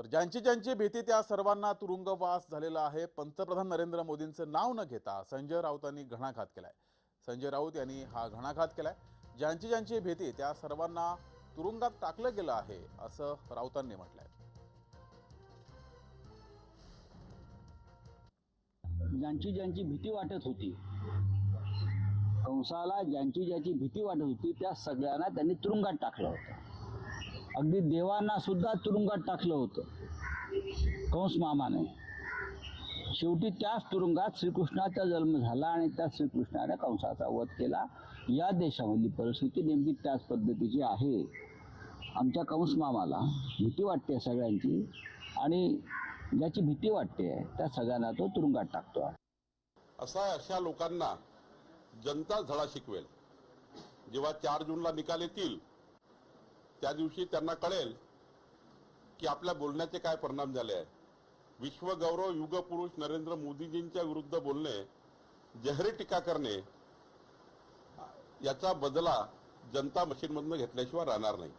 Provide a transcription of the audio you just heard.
तर ज्यांची ज्यांची भीती त्या सर्वांना तुरुंगवास झालेला आहे. पंतप्रधान नरेंद्र मोदींचं नाव न घेता संजय राऊतांनी घणाघात केलाय. संजय राऊत यांनी हा घणाघात केलाय. ज्यांची ज्यांची भीती त्या सर्वांना तुरुंगात टाकलं गेलं आहे असं राऊतांनी म्हटलंय. ज्यांची ज्यांची भीती वाटत होती कंसाला ज्यांची ज्यांची भीती वाटत होती त्या सगळ्यांना त्यांनी तुरुंगात टाकलं होतं. अगदी देवांना सुद्धा तुरुंगात टाकलं होतं. कंस मामाने. शेवटी त्याच तुरुंगात श्रीकृष्णाचा जन्म झाला आणि त्या श्रीकृष्णाने कंसाचा वध केला. या देशामधली परिस्थिती नेमकी त्याच पद्धतीची आहे. आमच्या कंस मामाला भीती वाटते सगळ्यांची आणि ज्याची भीती वाटते त्या सगळ्यांना तो तुरुंगात टाकतो. आहे असा अशा लोकांना जनता धडा शिकवेल. जेव्हा चार जूनला निकाल येतील त्या दिवशी त्यांना कळेल की आपल्या बोलण्याचे काय परिणाम झाले आहे. विश्वगौरव युगपुरुष नरेंद्र मोदीजींच्या विरुद्ध बोलणे जहरी टीका करणे याचा बदला जनता मशीनमधनं घेतल्याशिवाय राहणार नाही.